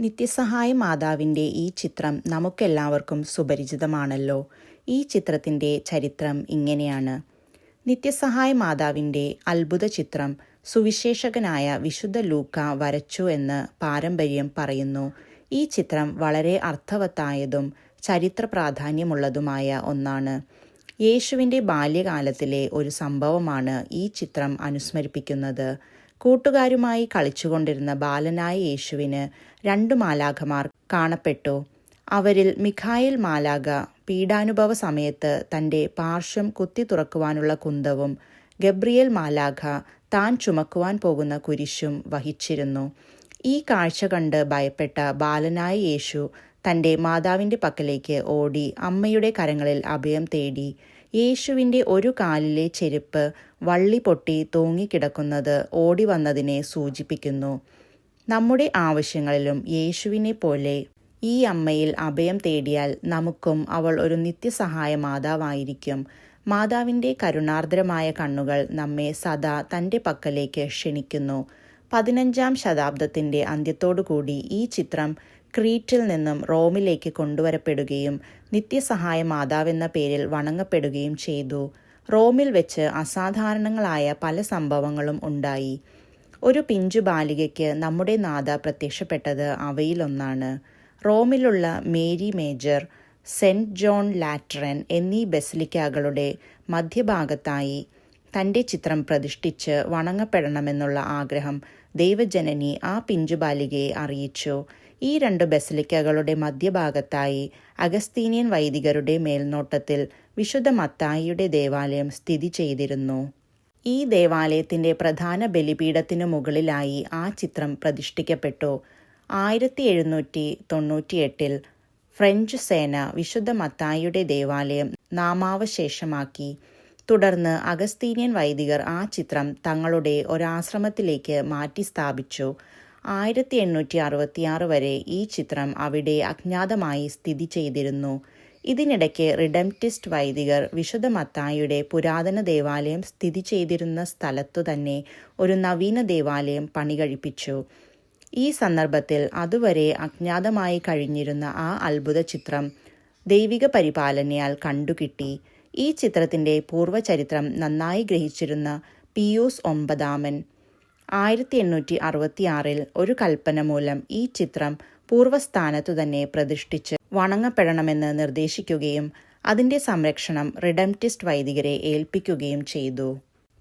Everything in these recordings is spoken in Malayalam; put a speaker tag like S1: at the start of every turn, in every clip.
S1: നിത്യസഹായ മാതാവിന്റെ ഈ ചിത്രം നമുക്കെല്ലാവർക്കും സുപരിചിതമാണല്ലോ. ഈ ചിത്രത്തിന്റെ ചരിത്രം ഇങ്ങനെയാണ്. നിത്യസഹായ മാതാവിന്റെ അത്ഭുത ചിത്രം സുവിശേഷകനായ വിശുദ്ധ ലൂക്ക വരച്ചു എന്ന് പാരമ്പര്യം പറയുന്നു. ഈ ചിത്രം വളരെ അർത്ഥവത്തായതും ചരിത്ര പ്രാധാന്യമുള്ളതുമായ ഒന്നാണ്. യേശുവിന്റെ ബാല്യകാലത്തിലെ ഒരു സംഭവമാണ് ഈ ചിത്രം അനുസ്മരിപ്പിക്കുന്നത്. കൂട്ടുകാരുമായി കളിച്ചുകൊണ്ടിരുന്ന ബാലനായ യേശുവിന് രണ്ടു മാലാഖമാർ കാണപ്പെട്ടു. അവരിൽ മിഖായിൽ മാലാഖ പീഡാനുഭവ സമയത്ത് തന്റെ പാർശ്വം കുത്തി തുറക്കുവാനുള്ള കുന്തവും ഗബ്രിയേൽ മാലാഖ താൻ ചുമക്കുവാൻ പോകുന്ന കുരിശും വഹിച്ചിരുന്നു. ഈ കാഴ്ച കണ്ട് ഭയപ്പെട്ട ബാലനായ യേശു തന്റെ മാതാവിന്റെ പക്കലേക്ക് ഓടി അമ്മയുടെ കരങ്ങളിൽ അഭയം തേടി യേശുവിന്റെ ഒരു കാലിലെ ചെരുപ്പ് വള്ളി പൊട്ടി തൂങ്ങിക്കിടക്കുന്നത് ഓടി വന്നതിനെ സൂചിപ്പിക്കുന്നു. നമ്മുടെ ആവശ്യങ്ങളിലും യേശുവിനെ പോലെ ഈ അമ്മയിൽ അഭയം തേടിയാൽ നമുക്കും അവൾ ഒരു നിത്യസഹായ മാതാവായിരിക്കും. മാതാവിന്റെ കരുണാർദ്രമായ കണ്ണുകൾ നമ്മെ സദാ തന്റെ പക്കലേക്ക് ക്ഷണിക്കുന്നു. പതിനഞ്ചാം ശതാബ്ദത്തിന്റെ അന്ത്യത്തോടുകൂടി ഈ ചിത്രം ക്രീറ്റിൽ നിന്നും റോമിലേക്ക് കൊണ്ടുവരപ്പെടുകയും നിത്യസഹായ മാതാവെന്ന പേരിൽ വണങ്ങപ്പെടുകയും ചെയ്തു. റോമിൽ വെച്ച് അസാധാരണങ്ങളായ പല സംഭവങ്ങളും ഉണ്ടായി. ഒരു പിഞ്ചു ബാലികയ്ക്ക് നമ്മുടെ നാഥ പ്രത്യക്ഷപ്പെട്ടത് അവയിലൊന്നാണ്. റോമിലുള്ള Mary Major saint John Lateran എന്നീ ബസിലിക്കകളുടെ മധ്യഭാഗത്തായി തന്റെ ചിത്രം പ്രതിഷ്ഠിച്ച് വണങ്ങപ്പെടണമെന്നുള്ള ആഗ്രഹം ദൈവജനനി ആ പിഞ്ചുബാലികയെ അറിയിച്ചു. ഈ രണ്ട് ബസലിക്കകളുടെ മധ്യഭാഗത്തായി അഗസ്തീനിയൻ വൈദികരുടെ മേൽനോട്ടത്തിൽ വിശുദ്ധ മത്തായിയുടെ ദേവാലയം സ്ഥിതി ചെയ്തിരുന്നു. ഈ ദേവാലയത്തിന്റെ പ്രധാന ബലിപീഠത്തിനു മുകളിലായി ആ ചിത്രം പ്രതിഷ്ഠിക്കപ്പെട്ടു. ആയിരത്തി എഴുന്നൂറ്റി തൊണ്ണൂറ്റിയെട്ടിൽ ഫ്രഞ്ച് സേന വിശുദ്ധ മത്തായിയുടെ ദേവാലയം നാമാവശേഷമാക്കി. തുടർന്ന് അഗസ്തീനിയൻ വൈദികർ ആ ചിത്രം തങ്ങളുടെ ഒരാശ്രമത്തിലേക്ക് മാറ്റി സ്ഥാപിച്ചു ആയിരത്തി എണ്ണൂറ്റി അറുപത്തിയാറ് വരെ ഈ ചിത്രം അവിടെ അജ്ഞാതമായി സ്ഥിതി ചെയ്തിരുന്നു. ഇതിനിടയ്ക്ക് റിഡംറ്റിസ്റ്റ് വൈദികർ വിശുദ്ധ മത്തായിയുടെ പുരാതന ദേവാലയം സ്ഥിതി ചെയ്തിരുന്ന സ്ഥലത്തു തന്നെ ഒരു നവീന ദേവാലയം പണികഴിപ്പിച്ചു. ഈ സന്ദർഭത്തിൽ അതുവരെ അജ്ഞാതമായി കഴിഞ്ഞിരുന്ന ആ അത്ഭുത ചിത്രം ദൈവിക പരിപാലനയാൽ കണ്ടുകിട്ടി. ഈ ചിത്രത്തിന്റെ പൂർവചരിത്രം നന്നായി ഗ്രഹിച്ചിരുന്ന പിയൂസ് ഒമ്പതാമൻ. ആയിരത്തി എണ്ണൂറ്റി അറുപത്തിയാറിൽ ഒരു കൽപ്പന മൂലം ഈ ചിത്രം പൂർവസ്ഥാനത്തു തന്നെ പ്രതിഷ്ഠിച്ച് വണങ്ങപ്പെടണമെന്ന് നിർദ്ദേശിക്കുകയും അതിന്റെ സംരക്ഷണം റിഡംറ്റിസ്റ്റ് വൈദികരെ ഏൽപ്പിക്കുകയും ചെയ്തു.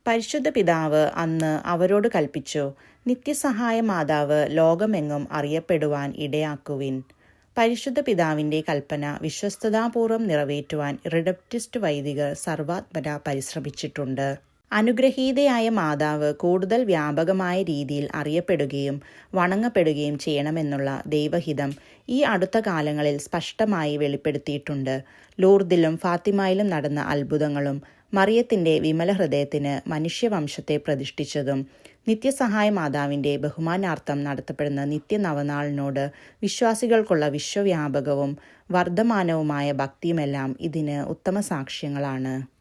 S1: പരിശുദ്ധ പിതാവ് അന്ന് അവരോട് കൽപ്പിച്ചു നിത്യസഹായ മാതാവ് ലോകമെങ്ങും അറിയപ്പെടുവാൻ ഇടയാക്കുവിൻ. പരിശുദ്ധ പിതാവിന്റെ കൽപ്പന വിശ്വസ്തതാപൂർവം നിറവേറ്റുവാൻ റിഡപ്റ്റിസ്റ്റ് വൈദികർ സർവാത്മന പരിശ്രമിച്ചിട്ടുണ്ട്. അനുഗ്രഹീതയായ മാതാവ് കൂടുതൽ വ്യാപകമായ രീതിയിൽ അറിയപ്പെടുകയും വണങ്ങപ്പെടുകയും ചെയ്യണമെന്നുള്ള ദൈവഹിതം ഈ അടുത്ത കാലങ്ങളിൽ സ്പഷ്ടമായി വെളിപ്പെടുത്തിയിട്ടുണ്ട്. ലൂർദിലും ഫാത്തിമയിലും നടന്ന അത്ഭുതങ്ങളും മറിയത്തിന്റെ വിമല ഹൃദയത്തിന് മനുഷ്യവംശത്തെ പ്രതിഷ്ഠിച്ചതും നിത്യസഹായ മാതാവിന്റെ ബഹുമാനാർത്ഥം നടത്തപ്പെടുന്ന നിത്യനവനാളിനോട് വിശ്വാസികൾക്കുള്ള വിശ്വവ്യാപകവും വർദ്ധമാനവുമായ ഭക്തിയുമെല്ലാം ഇതിന് ഉത്തമ സാക്ഷ്യങ്ങളാണ്